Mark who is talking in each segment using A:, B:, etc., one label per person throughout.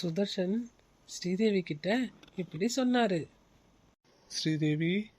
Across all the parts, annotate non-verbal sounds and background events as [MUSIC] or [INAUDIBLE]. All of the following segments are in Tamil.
A: சுதர்ஷன் ஸ்ரீதேவி கிட்ட இப்படி சொன்னாரு.
B: ஸ்ரீதேவி?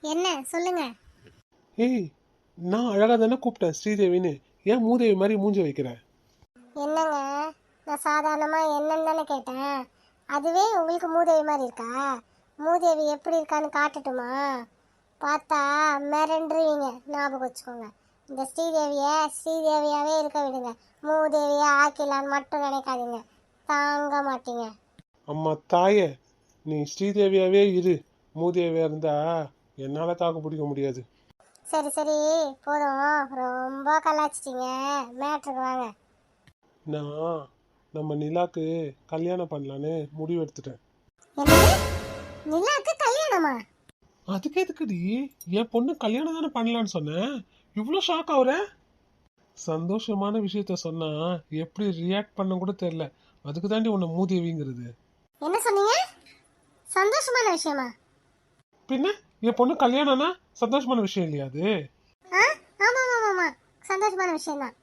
C: என்ன? சொல்லுங்க.
B: ஏய் நான் அழகா தானே கூப்பிட்டேன் ஸ்ரீதேவின்னு. ஏன் மூதேவி மாதிரி மூஞ்சி வைக்கிறேன்
C: என்னங்க? நான் சாதாரணமா என்னன்னு தானே கேட்டேன். அதுவே உங்களுக்கு மூதேவி மாதிரி இருக்கா? மூதேவி எப்படி இருக்கான்னு காட்டட்டுமா? பார்த்தா மிரண்டுருவீங்க ஞாபகம் வச்சுக்கோங்க. இந்த ஸ்ரீதேவியை ஸ்ரீதேவியாவே இருக்க விடுங்க. மூதேவியை ஆக்கிலான்னு மட்டும் நினைக்காதீங்க. தாங்க மாட்டீங்க.
B: அம்மா தாயே நீ ஸ்ரீதேவியாவே இரு. மூதேவியா இருந்தா என்னால தாக்கு பிடிக்க முடியாது.
C: சரி சரி போதும். ரொம்ப கலாச்சிட்டீங்க மேட்ருக்கு வாங்க.
B: நான் நம்ம நிலாக்கு கல்யாணம் பண்ணலான்னு முடிவு எடுத்துட்டேன்.
C: நிலாக்கு கல்யாணமா?
B: அதுக்கு எதுக்குடி? என் பொண்ணு கல்யாணம் தானே பண்ணலான்னு சொன்னேன் இவ்வளோ ஷாக் ஆகுற சந்தோஷமான விஷயத்த சொன்னா எப்படி ரியாக்ட் பண்ண கூட தெரியல. அதுக்கு தாண்டி உன்னை மூதேவிங்கிறது
C: என்ன சொன்னீங்க? சந்தோஷமான விஷயமா?
B: பின்ன என் பொண்ணு கல்யாணம்னா சந்தோஷமான விஷயம் இல்லையா அது?
C: ஆமா ஆமா ஆமா சந்தோஷமான விஷயம்தான்.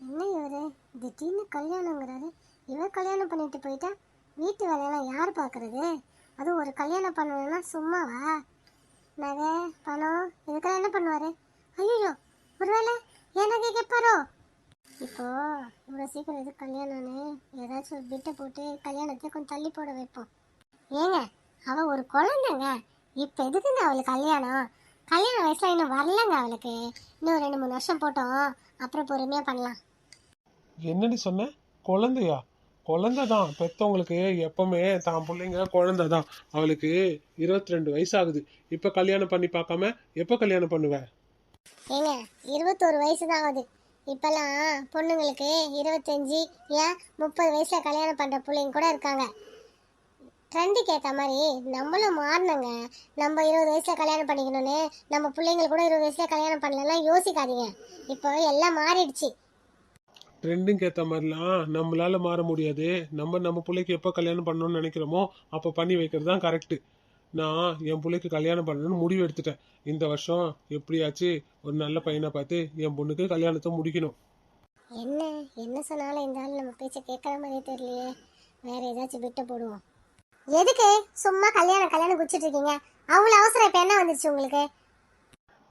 C: என்ன இவரு? திடீர்னு கல்யாணங்கிறாரு இவர் கல்யாணம் பண்ணிட்டு போயிட்டா வீட்டு வேலையெல்லாம் யார் பார்க்கறது? அதுவும் ஒரு கல்யாணம் பண்ணணும்னா சும்மாவா? நகை பணம் இதுக்கெல்லாம் என்ன பண்ணுவாரு? ஐயோ ஒருவேளை என் நகை கேட்பாரோ இப்போ இவ்வளோ சீக்கிரம் எது கல்யாணம்னு ஏதாச்சும் ஒரு பிட்டை போட்டு கல்யாணத்தை கொஞ்சம் தள்ளி போட வைப்போம். ஏங்க அவ ஒரு குழந்தைங்க. இப்போ எதுக்குங்க அவளுக்கு கல்யாணம்? கல்யாண வயசுல இன்னும் வரலங்க அவளுக்கு. இன்னும் ரெண்டு மூணு வருஷம் போட்டோம். அப்புறம் பொறுமையா பண்ணலாம்.
B: என்னடி சொன்ன? குழந்தையா? குழந்தை தான் பெத்தவங்களுக்கு எப்பவுமே தான் பிள்ளைங்க குழந்தை தான் அவளுக்கு இருபத்தி ரெண்டு வயசு ஆகுது இப்போ கல்யாணம் பண்ணி பார்க்காம எப்போ கல்யாணம் பண்ணுவ?
C: ஏங்க இருபத்தோரு வயசு தான் ஆகுது. இப்பெல்லாம் பொண்ணுங்களுக்கு இருபத்தஞ்சி ஏன் முப்பது வயசில் கல்யாணம் பண்ணுற பிள்ளைங்க கூட இருக்காங்க. ட்ரெண்டுக்கு ஏற்ற மாதிரி நம்மளும் மாறினங்க நம்ம இருபது வயசில் கல்யாணம் பண்ணிக்கணும்னு நம்ம பிள்ளைங்களுக்கு கூட இருபது வயசில் கல்யாணம் பண்ணலாம் யோசிக்காதீங்க. இப்போ எல்லாம் மாறிடுச்சு.
B: ட்ரெண்டுக்கு ஏற்ற மாதிரிலாம் நம்மளால மாற முடியாது. நம்ம நம்ம பிள்ளைக்கு எப்போ கல்யாணம் பண்ணணும்னு நினைக்கிறோமோ அப்போ பண்ணி வைக்கிறது தான் கரெக்டு நான் என் பிள்ளைக்கு கல்யாணம் பண்ணணும்னு முடிவு எடுத்துட்டேன். இந்த வருஷம் எப்படியாச்சு ஒரு நல்ல பையனை பார்த்து என் பொண்ணுக்கு கல்யாணத்தை முடிக்கணும்.
C: என்ன? என்ன சொன்னாலும் இந்த ஆள் நம்ம பேச்ச கேட்கற மாதிரியே தெரியலையே. வேற ஏதாச்சும் விட்டு போடுவோம். எதுக்கு? சும்மா கல்யாணம் கல்யாணம் குச்சிட்டு இருக்கீங்க. அவ்வளவு அவசரம் இப்ப என்ன வந்துச்சு உங்களுக்கு?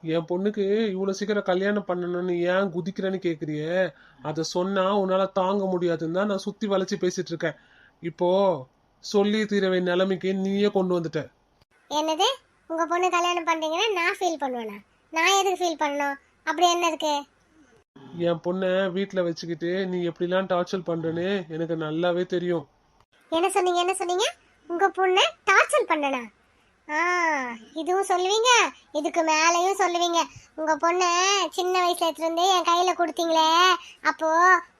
B: என் பொண்ணுக்கு இவ்வளோ சீக்கிரம் கல்யாணம் பண்ணணும்னு ஏன் குதிக்கிறேன்னு கேட்குறியே அதை சொன்னா உன்னால தாங்க முடியாதுன்னு தான் நான் சுத்தி வளைச்சு பேசிட்டு இருக்கேன். இப்போ சொல்லி தீர வேண்டிய நிலைமைக்கு நீயே கொண்டு வந்துட்ட.
C: என்னது? உங்க பொண்ணு கல்யாணம் பண்றீங்கன்னா நான் ஃபீல் பண்ணுவேனா? நான் எதுக்கு ஃபீல் பண்ணணும்? அப்படி என்ன இருக்கு?
B: என் பொண்ணை வீட்டில் வச்சுக்கிட்டு நீ எப்படிலாம் டார்ச்சர் பண்றேன்னு எனக்கு நல்லாவே தெரியும்.
C: என்ன சொன்னீங்க? என்ன சொன்னீங்க? உங்க பொண்ணை டார்ச்சர் பண்ணனா? ஆ இதுவும் சொல்லுவீங்க. இதுக்கு மேலேயும் சொல்லுவீங்க. உங்க பொண்ணை சின்ன வயசுல எடுத்துட்டு வந்து என் கையில கொடுத்தீங்களே. அப்போ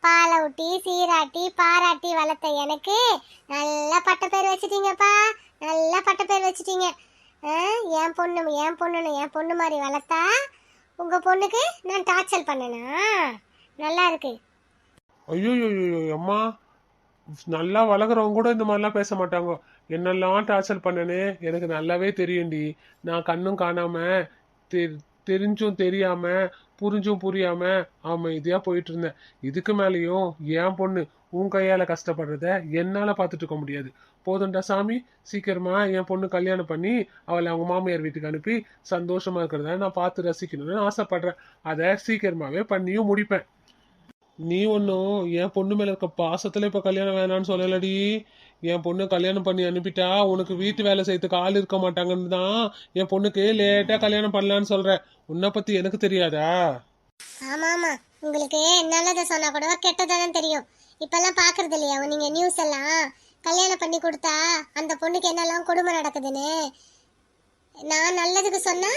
C: பாலை ஊட்டி சீராட்டி பாராட்டி வளர்த்த எனக்கு நல்லா பட்ட பேர் வச்சிட்டீங்கப்பா. நல்லா பட்ட பேர் வச்சுட்டீங்க. என் பொண்ணு என் பொண்ணுன்னு என் பொண்ணு மாதிரி வளர்த்தா உங்கள் பொண்ணுக்கு நான் டார்ச்சர் பண்ணனா? நல்லா இருக்கு.
B: ஐயோ அம்மா. நல்லா வளர்க்குறவங்க கூட இந்த மாதிரிலாம் பேச மாட்டாங்க. என்னெல்லாம் டார்ச்சர் பண்ணனே? எனக்கு நல்லாவே தெரியும்டி. நான் கண்ணும் காணாம தெ- தெரிஞ்சும் தெரியாம புரிஞ்சும் புரியாம அமைதியாக போயிட்டு இருந்தேன். இதுக்கு மேலேயும் என் பொண்ணு உன் கையால கஷ்டப்படுறத என்னால பார்த்துட்டு இருக்க முடியாது. போதும்டா சாமி. சீக்கிரமா என் பொண்ணு கல்யாணம் பண்ணி அவளை அவங்க மாமியார் வீட்டுக்கு அனுப்பி சந்தோஷமா இருக்கிறத நான் பார்த்து ரசிக்கணும்னு ஆசைப்படுறேன். அதை சீக்கிரமாவே பண்ணியும் முடிப்பேன். நீ ஒன்றும் என் பொண்ணு மேல இருக்க பாசத்துல இப்ப கல்யாணம் வேணாம்னு சொல்லலடி. என் பொண்ணு கல்யாணம் பண்ணி அனுப்பிட்டா உனக்கு வீட்டு வேலை செய்யறதுக்கு ஆள் இருக்க மாட்டாங்கன்னு தான் என் பொண்ணுக்கு லேட்டா கல்யாணம் பண்ணலான்னு சொல்றேன் உன்னை பத்தி எனக்கு தெரியாதா?
C: ஆமாம் ஆமா உங்களுக்கு நல்லதை சொன்னால் கூட கெட்டதானே தெரியும். இப்பெல்லாம் பாக்குறது இல்லையா? நீங்க நியூஸ் எல்லாம் கல்யாணம் பண்ணி கொடுத்தா அந்த பொண்ணுக்கு என்னெல்லாம் கொடுமை நடக்குதுன்னு? நான் நல்லதுக்கு சொன்னா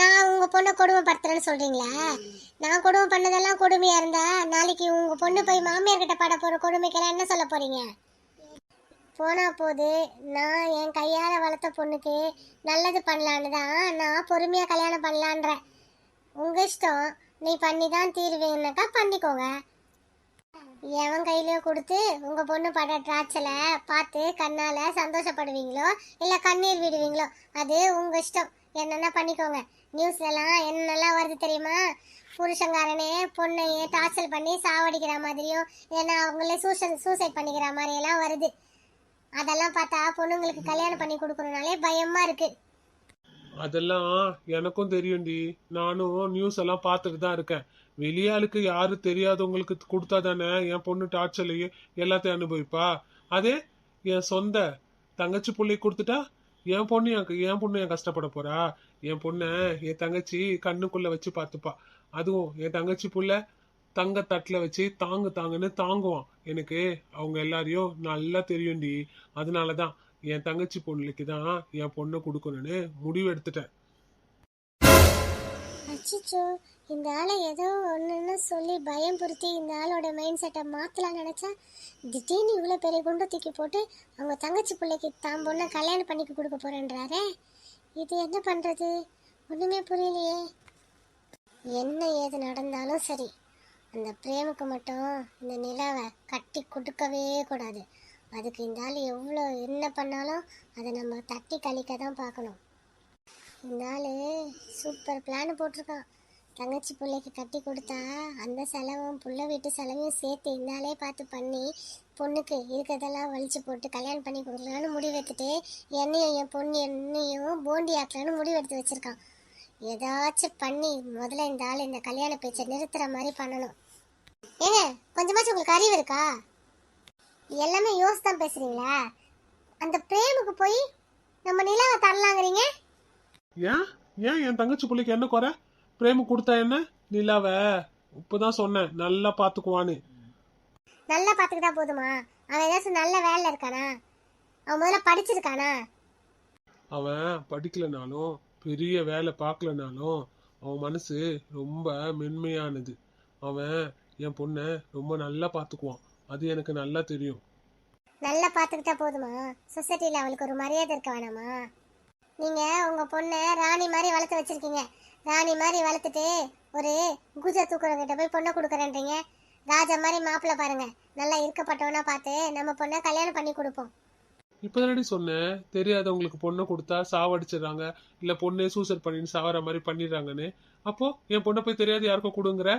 C: நான் உங்க பொண்ணை கொடுமைப்படுத்துறேன்னு சொல்றீங்களா? நான் கொடுமை பண்ணதெல்லாம் கொடுமையா இருந்தா நாளைக்கு உங்க பொண்ணு போய் மாமியார் கிட்ட பட போற கொடுமைக்கெல்லாம் என்ன சொல்ல போறீங்க? போனா போது நான் என் கையால வளர்த்த பொண்ணுக்கு நல்லது பண்ணலான்னு தான் நான் பொறுமையா கல்யாணம் பண்ணலான்றேன். உங்க இஷ்டம். நீ பண்ணி தான் தீருவீங்கனாக்கா பண்ணிக்கோங்க. எவன் கையிலயோ கொடுத்து உங்க பொண்ணு பட ட்ராச்சலை பார்த்து கண்ணால சந்தோஷப்படுவீங்களோ இல்ல கண்ணீர் விடுவீங்களோ அது உங்க இஷ்டம். என்னென்ன பண்ணிக்கோங்க. நியூஸ்லலாம் என்னெல்லாம் வருது தெரியுமா? புருஷங்காரனே பொண்ணையே டார்ச்சல் பண்ணி சாவடிக்கிற மாதிரியும் இல்லைன்னா அவங்களே சூசைட் சூசைட் பண்ணிக்கிற மாதிரி எல்லாம் வருது. அதெல்லாம் பார்த்தா பொண்ணுங்களுக்கு கல்யாணம் பண்ணி கொடுக்கணும்னாலே பயமா இருக்கு.
B: அதெல்லாம் எனக்கும் தெரியும்டி. நானும் நியூஸ் எல்லாம் பார்த்துட்டு தான் இருக்கேன். வெளியாளுக்கு யாரு தெரியாதவங்களுக்கு கொடுத்தா தானே என் பொண்ணு டார்ச்சர்லையே எல்லாத்தையும் அனுபவிப்பா? அதே என் சொந்த தங்கச்சி பிள்ளை கொடுத்துட்டா என் பொண்ணு என் என் பொண்ணு என் கஷ்டப்பட போறா? என் பொண்ணை என் தங்கச்சி கண்ணுக்குள்ள வச்சு பார்த்துப்பா. அதுவும் என் தங்கச்சி புள்ள தங்க தட்டில் வச்சு தாங்கு தாங்குன்னு தாங்குவான். எனக்கு அவங்க எல்லாரையும் நல்லா தெரியும்டி. அதனால தான் என் தங்கச்சி பொண்ணுக்கு தான் என் பொண்ணை கொடுக்கணும்னு முடிவு எடுத்துட்டேன்
C: அச்சிச்சோ இந்த ஆளை ஏதோ ஒன்றுன்னு சொல்லி பயம் பொருத்தி இந்த ஆளோட மைண்ட் செட்டை மாற்றலாம் நினச்சா திடீர்னு இவ்வளோ பெரிய குண்டை தூக்கி போட்டு அவங்க தங்கச்சி பிள்ளைக்கு தான் பொண்ணை கல்யாணம் பண்ணிக்க கொடுக்க போகிறேன்றாரே இது என்ன பண்ணுறது ஒன்றுமே புரியலையே. என்ன ஏது நடந்தாலும் சரி அந்த பிரேமுக்கு மட்டும் இந்த நிலாவை கட்டி கொடுக்கவே கூடாது. அதுக்கு இந்த ஆள் எவ்வளோ என்ன பண்ணாலும் அதை நம்ம தட்டி கழிக்க தான் பார்க்கணும். இந்த ஆளு சூப்பர் பிளான் போட்டிருக்கான். தங்கச்சி பிள்ளைக்கு கட்டி கொடுத்தா அந்த செலவும் புள்ள வீட்டு செலவையும் சேர்த்து இந்தாலே பார்த்து பண்ணி பொண்ணுக்கு இருக்கிறதெல்லாம் வலிச்சு போட்டு கல்யாணம் பண்ணி கொடுக்கலான்னு முடிவு எடுத்துட்டு என்னையும் என் பொண்ணு என்னையும் போண்டி ஆக்கலான்னு முடிவு எடுத்து வச்சிருக்கான். ஏதாச்சும் பண்ணி முதல்ல இந்த ஆள் இந்த கல்யாண பேச்சை நிறுத்துகிற மாதிரி பண்ணணும். ஏங்க கொஞ்சமாச்சும் உங்களுக்கு அறிவு இருக்கா? எல்லாமே யோசிச்சு தான் பேசுறீங்களா? அந்த பிரேமுக்கு போய் நம்ம நிலாவை தரலாங்கிறீங்க?
B: ஏன்? ஏன் என் தங்கச்சி பிள்ளைக்கு என்ன குறை? பிரேமு கொடுத்தா என்ன? நிலாவ. இப்பதான் சொன்னேன் நல்லா பாத்துக்குவான்னு.
C: நல்லா பார்த்துக்கிட்டா போதுமா? அவன் ஏதாச்சும் நல்ல வேலையில் இருக்கானா? அவன் முதல்ல படிச்சிருக்கானா?
B: அவன் படிக்கலனாலும் பெரிய வேலை பார்க்கலனாலும் அவன் மனசு ரொம்ப மென்மையானது. அவன் என் பொண்ணை ரொம்ப நல்லா பாத்துக்குவான். அது எனக்கு நல்லா தெரியும்.
C: நல்லா பார்த்துக்கிட்டா போதுமா? சொசைட்டியில் அவளுக்கு ஒரு மரியாதை இருக்க வேணாமா? நீங்கள் உங்கள் பொண்ணை ராணி மாதிரி வளர்த்து வச்சிருக்கீங்க. ராணி மாதிரி வளர்த்துட்டு ஒரு குஜ தூக்குறவங்கிட்ட போய் பொண்ணை கொடுக்குறேன்றீங்க. ராஜா மாதிரி மாப்பிள்ளை பாருங்க. நல்லா இருக்கப்பட்டவனா பார்த்து நம்ம பொண்ணை கல்யாணம் பண்ணி கொடுப்போம்.
B: இப்பதானடி சொன்னேன். தெரியாதவங்களுக்கு பொண்ணை கொடுத்தா சாவடிச்சிடுறாங்க. இல்ல பொண்ணே சூசைட் பண்ணின்னு சாவற மாதிரி பண்ணிடுறாங்கன்னு. அப்போ என் பொண்ணை போய் தெரியாது யாருக்கும் கொடுங்கிற?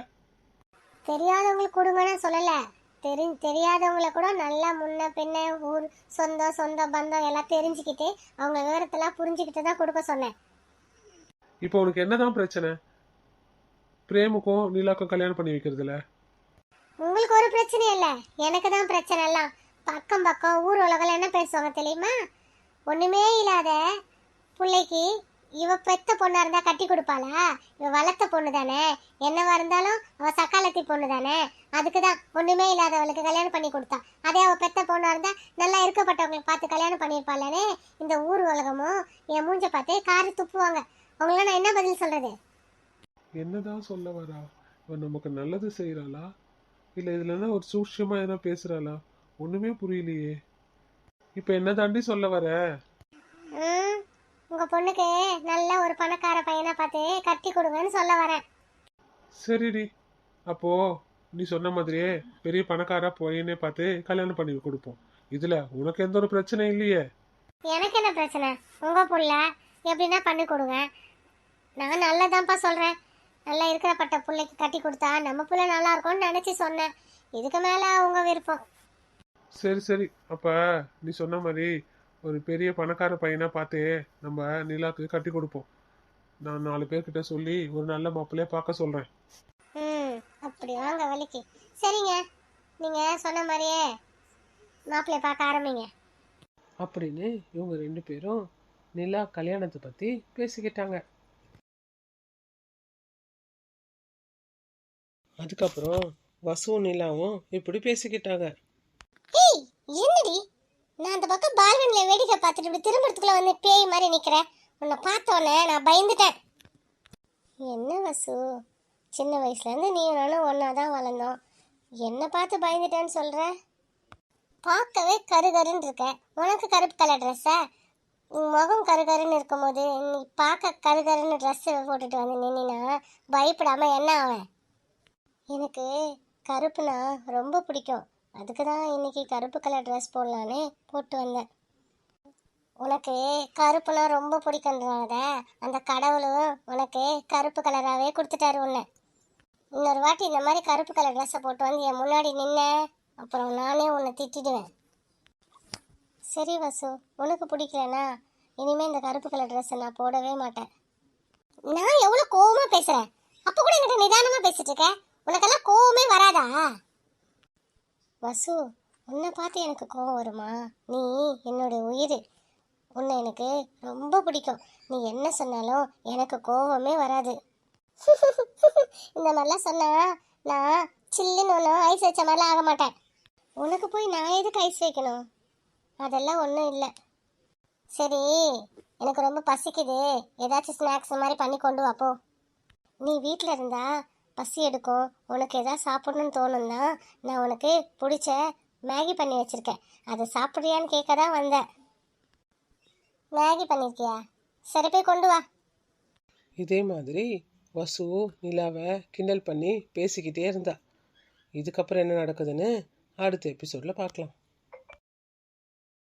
C: தெரியாதவங்களுக்கு கொடுங்கன்னு சொல்லலை. தெரி தெரியாதவங்கள கூட நல்லா முன்ன பின்ன ஊர் சொந்தம் சொந்த பந்தம் எல்லாம் தெரிஞ்சுக்கிட்டு அவங்க விவரத்தெல்லாம் புரிஞ்சுக்கிட்டு தான் கொடுக்க சொன்னேன்.
B: இப்போ உனக்கு என்னதான் பிரச்சனை? பிரேமுக்கும் நீலாக்கும் கல்யாணம் பண்ணி வைக்கிறதுல?
C: உங்களுக்கு ஒரு பிரச்சனையும் இல்லை. எனக்கு தான் பிரச்சனை எல்லாம். பக்கம் பக்கம் ஊர் உலகில் என்ன பேசுவாங்க தெரியுமா? ஒன்றுமே இல்லாத பிள்ளைக்கு இவ பெத்த பொண்ணா இருந்தா கட்டி கொடுப்பாளா? இவ வளர்த்த பொண்ணு தானே? என்னவா இருந்தாலும் அவ சக்காலத்தி பொண்ணு தானே? அதுக்கு தான் ஒண்ணுமே இல்லாதவளுக்கு கல்யாணம் பண்ணி கொடுத்தா. அதே அவ பெத்த பொண்ணா இருந்தா நல்லா இருக்கப்பட்டவங்களுக்கு பார்த்து கல்யாணம் பண்ணியிருப்பாளே இந்த ஊர் உலகமும் என் மூஞ்ச பார்த்து காரி துப்புவாங்க. அவங்கள நான் என்ன பதில் சொல்றது?
B: என்னதான் சொல்ல வரா? இவன் நமக்கு நல்லது செய்யறாளா இல்ல இதுல என்ன ஒரு சூட்சமா எதனா பேசுறாளா? ஒண்ணுமே புரியலையே. இப்ப என்ன தாண்டி சொல்ல வர?
C: ம், உங்க பொண்ணுக்கு நல்ல ஒரு பணக்கார பையனா பார்த்து கட்டி கொடுங்கன்னு சொல்ல வரேன்.
B: சரிடி. அப்போ நீ சொன்ன மாதிரியே பெரிய பணக்கார பையனே பார்த்து கல்யாணம் பண்ணி கொடுப்போம். இதுல உனக்கு எந்த ஒரு பிரச்சனை இல்லையே.
C: எனக்கு என்ன பிரச்சனை? உங்க புள்ள எப்படின்னா பண்ணி கொடுங்க. நான் நல்லதான்ப்பா சொல்றேன். நல்லா இருக்கிறப்பட்ட பிள்ளைக்கு கட்டி கொடுத்தா நம்ம புள்ள நல்லா இருக்கும்னு நினைச்சு சொன்னேன். இதுக்கு மேல உங்க விருப்பம்.
B: சரி சரி. அப்ப நீ சொன்ன மாதிரி ஒரு பெரிய பணக்கார பையனா பார்த்து நம்ம நிலாக்கு கட்டி கொடுப்போம். நான் நாலு பேர்கிட்ட சொல்லி ஒரு நல்ல மாப்பிள்ளைய பார்க்க சொல்றேன்.
C: ம் அப்படி வாங்க வலிக்கு. சரிங்க. நீங்க சொன்ன மாதிரியே மாப்பிள்ளைய பார்க்க ஆரம்பிங்க.
A: அப்படின்னு இவங்க ரெண்டு பேரும் நிலா கல்யாணத்தை பத்தி பேசிக்கிட்டாங்க. அதுக்கப்புறம் வசுவும் நிலாவும் இப்படி பேசிக்கிட்டாங்க.
C: ஏய் என்னடி? நான் அந்த பக்கம் பால்கனியில் வேடிக்கை பார்த்துட்டு இப்படி திரும்புறதுக்குள்ள வந்து பேய் மாதிரி நிற்கிறேன் உன்னை பார்த்தோன்னே நான் பயந்துட்டேன். என்ன வசு? சின்ன வயசுலேருந்து நீ நானும் ஒன்றா தான் வளர்ந்தோம். என்னை பார்த்து பயந்துட்டேன்னு சொல்கிற பார்க்கவே கருகருன்னு இருக்க. உனக்கு கருப்பு கலர் ட்ரெஸ்ஸா உன் முகம் கருகருன்னு இருக்கும்போது நீ பார்க்க கருகருன்னு ட்ரெஸ்ஸு போட்டுட்டு வந்து நின்னா பயப்படாமல் என்ன ஆவன்? எனக்கு கருப்புனா ரொம்ப பிடிக்கும். அதுக்கு தான் இன்னைக்கு கருப்பு கலர் ட்ரெஸ் போடலான்னு போட்டு வந்தேன். உனக்கு கருப்புனா ரொம்ப பிடிக்குன்றத அந்த கடவுளும் உனக்கு கருப்பு கலராகவே கொடுத்துட்டாரு உன்னை. இன்னொரு வாட்டி இந்த மாதிரி கருப்பு கலர் ட்ரெஸ்ஸை போட்டு வந்து என் முன்னாடி நின்ன அப்புறம் நானே உன்னை திட்டிடுவேன். சரி வசு உனக்கு பிடிக்கலனா இனிமே இந்த கருப்பு கலர் ட்ரெஸ்ஸை நான் போடவே மாட்டேன். நான் எவ்வளோ கோவமாக பேசுகிறேன் அப்போ கூட என்கிட்ட நிதானமாக பேசிட்டு இருக்க? உனக்கெல்லாம் கோவமே வராதா? வசு உன்னை பார்த்து எனக்கு கோவம் வருமா? நீ என்னோட உயிர். உன்னை எனக்கு ரொம்ப பிடிக்கும். நீ என்ன சொன்னாலும் எனக்கு கோவமே வராது. [LAUGHS] இந்த மாதிரிலாம் சொன்னா நான் சில்லுன்னு ஒன்றும் ஐஸ் வச்ச மாதிரிலாம் ஆக மாட்டேன். உனக்கு போய் நான் எதுக்கு ஐஸ் வைக்கணும்? அதெல்லாம் ஒன்றும் இல்லை. சரி எனக்கு ரொம்ப பசிக்குது. ஏதாச்சும் ஸ்நாக்ஸ் மாதிரி பண்ணி கொண்டு வாப்போ நீ வீட்டில் இருந்தா பசி எடுக்கும் உனக்கு எதாவது சாப்பிடணும்னு தோணும்னா நான் உனக்கு பிடிச்ச மேகி பண்ணி வச்சுருக்கேன். அதை சாப்பிட்றியான்னு கேட்க தான் வந்தேன். மேகி பண்ணியிருக்கியா சரி போய் கொண்டு வா.
A: இதே மாதிரி வசு நிலாவை கிண்டல் பண்ணி பேசிக்கிட்டே இருந்தா. இதுக்கப்புறம் என்ன நடக்குதுன்னு அடுத்த எபிசோடில் பார்க்கலாம்.